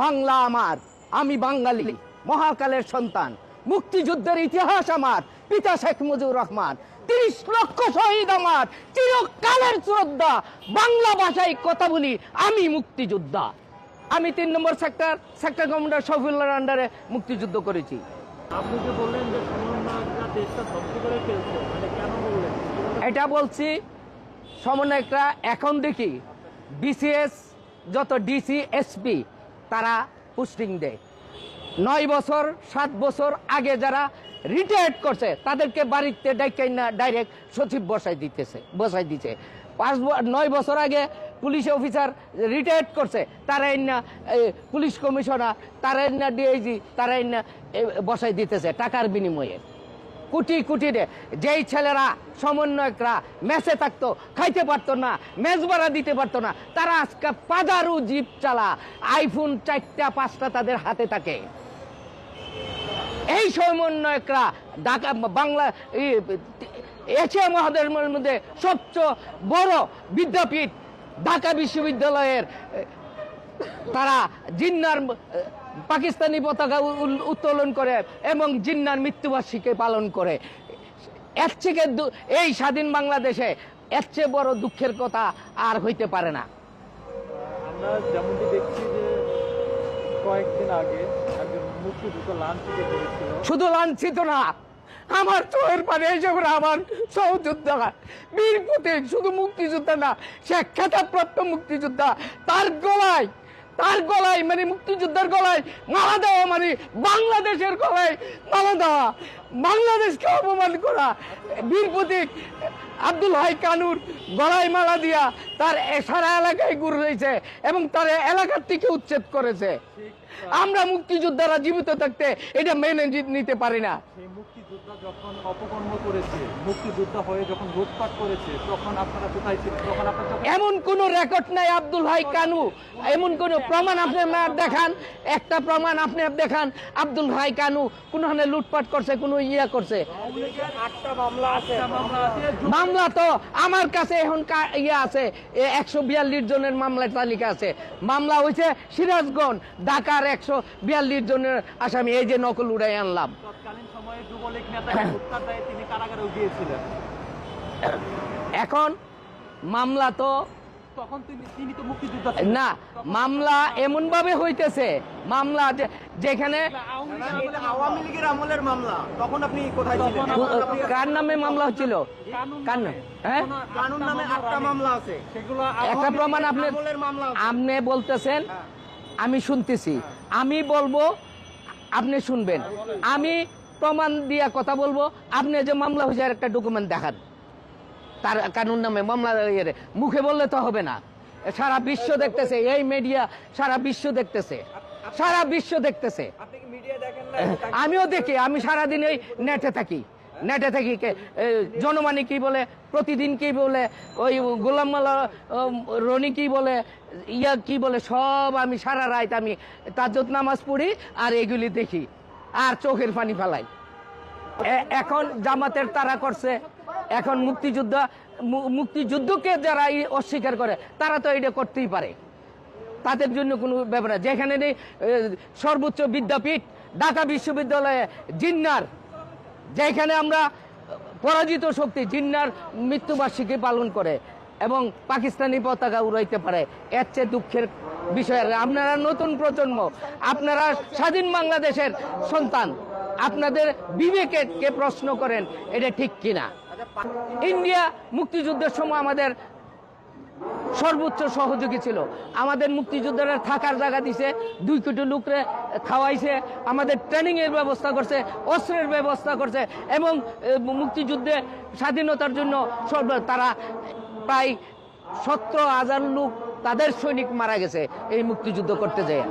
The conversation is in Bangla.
বাংলা আমার আমি বাঙালি মহাকালের সন্তান মুক্তিযুদ্ধের ইতিহাস আমার পিতা শেখ মুজিবুর রহমান তিরিশ লক্ষ শহীদ আমার চিরকালের শ্রদ্ধা বাংলা ভাষায় কথা বলি আমি মুক্তিযোদ্ধা। আমি তিন নম্বর সেক্টর সেক্টর কমান্ডার শফিউল্লাহর আন্ডারে মুক্তিযুদ্ধ করেছি। আপনি যে বললেন যে সমন্বয়করা দেশটা ধ্বংস করে ফেলছে মানে কেন বললেন? এটা বলছি সমন্বয়করা এখন দেখি বিসিএস যত ডিসি এসপি তারা পোস্টিং দেয়। নয় বছর, সাত বছর আগে যারা রিটায়ার্ড করছে, তাদেরকে বাড়িতে ডাইকাই না ডাইরেক্ট সচিব বসাই দিতেছে, বসাই দিছে। পাঁচ নয় বছর আগে পুলিশ অফিসার রিটায়ার্ড করছে, তারা না পুলিশ কমিশনার, তারা না ডিআইজি তারা না বসাই দিতেছে টাকার বিনিময়ে। কোটি কোটি রে যেই ছেলেরা সমন্বয়করা মেসে থাকতো, খাইতে পারতো না, মেজ ভাড়া দিতে পারতো না, তারা আজকে পাজারু জিপ চালা, আইফোন চারটা, পাঁচটা তাদের হাতে থাকে। এই সমন্বয়করা ঢাকা, বাংলা এশিয়া মহাদেশের মধ্যে সবচেয়ে বড় বিদ্যাপীঠ, ঢাকা বিশ্ববিদ্যালয়ের তারা জিন্নার পাকিস্তানি পতাকা উত্তোলন করে এবং জিন্নার মৃত্যুবার্ষিকী পালন করে। এর থেকে এই স্বাধীন বাংলাদেশে এর চেয়ে বড় দুঃখের কথা আর হইতে পারে না। আমরা যেমনটি দেখছি যে কয়েকদিন আগে শুধু লাঞ্ছিত না আমার চোখের পানে এসে করে আমার সহযোদ্ধা বীর প্রতীক শুধু মুক্তিযোদ্ধা না সে খেতাবপ্রাপ্ত মুক্তিযোদ্ধা তার গলায় তার গলায় মানে মুক্তিযোদ্ধার গলায় মালা দেওয়া মানে বাংলাদেশের গলায় মালা দেওয়া। বাংলাদেশকে অপমান করা। বীর প্রতীক আব্দুল হাই কানুর গলায় মালা দিয়া তার সারা এলাকায় ঘুরে রয়েছে এবং তার এলাকার থেকে উচ্ছেদ করেছে। আমরা মুক্তিযোদ্ধারা জীবিত থাকতে এটা মেনে নিতে পারি না। মুক্তিযোদ্ধা যখন অপকর্ম করেছে মুক্তিযোদ্ধা হয়ে যখন লুটপাট করেছে তখন আপনারা কোথায় ছিলেন? তখন আপনার এমন কোন রেকর্ড নাই আব্দুল হাই কানু। এমন কোন প্রমাণ আপনি দেখান? একটা প্রমাণ আপনি দেখান? আব্দুল হাই কানু কোনখানে লুটপাট করছে কোন ইয়া করছে। মামলা তো আমার কাছে এখন ইয়ে আছে। একশো বিয়াল্লিশ জনের মামলার তালিকা আছে। মামলা হয়েছে সিরাজগঞ্জ ঢাকার একশো বিয়াল্লিশ জনের আসামি। এই যে নকল উড়াই আনলাম। এখন মামলা তো না মামলা এমন ভাবে হইতেছে মামলা যেখানে আওয়ামী লীগের আমলের মামলা। তখন আপনি কোথায় ছিলেন? কার নামে মামলা হচ্ছিল? কার নামে। নামে? হ্যাঁ? কানুন নামে মামলা মামলা আছে। সেগুলো একটা প্রমাণ আপনি আমলের মামলা আছে। আপনি বলতেছেন আমি শুনতেছি। আমি বলব আপনি শুনবেন। আমি প্রমাণ দিয়া কথা বলব। আপনি যে মামলা হয়েছে একটা ডকুমেন্ট দেখান। তার কানুন নামে মামলা ইয়ে মুখে বললে তো হবে না। সারা বিশ্ব দেখতেছে এই মিডিয়া সারা বিশ্ব দেখতেছে। সারা বিশ্ব দেখতেছে। আমিও দেখি আমি সারাদিন ওই নেটে থাকি। নেটে থাকি জনমানি কি বলে প্রতিদিন কি বলে ওই গোলাম মালা রনি কি বলে ইয়া কি বলে সব আমি সারা রাত আমি তাজত নামাজ পড়ি আর এগুলি দেখি। আর চোখের পানি ফেলাই। এখন জামাতের তারা করছে। এখন মুক্তিযুদ্ধ মুক্তিযুদ্ধকে যারা অস্বীকার করে, তারা তো এটা করতেই পারে। তাদের জন্য কোনো ব্যাপার যেখানে নেই সর্বোচ্চ বিদ্যাপীঠ, ঢাকা বিশ্ববিদ্যালয়ে জিন্নার, যেখানে আমরা পরাজিত শক্তি জিন্নার মৃত্যুবার্ষিকী পালন করে এবং পাকিস্তানি পতাকা উড়াইতে পারে, এর চেয়ে দুঃখের বিষয় আপনারা নতুন প্রজন্ম, আপনারা স্বাধীন বাংলাদেশের সন্তান। আপনাদের বিবেকে প্রশ্ন করেন, এটা ঠিক কিনা? ইন্ডিয়া মুক্তিযুদ্ধের সময় আমাদের সর্বোচ্চ সহযোগী ছিল। আমাদের মুক্তিযোদ্ধারা থাকার জায়গা দিছে, দুই কোটি লোকরে খাওয়াইছে, আমাদের ট্রেনিংয়ের ব্যবস্থা করছে, অস্ত্রের ব্যবস্থা করছে, এবং মুক্তিযুদ্ধে স্বাধীনতার জন্য সর্ব- তারা প্রায় সতেরো হাজার লোক তাদের সৈনিক মারা গেছে এই মুক্তিযুদ্ধ করতে যায়।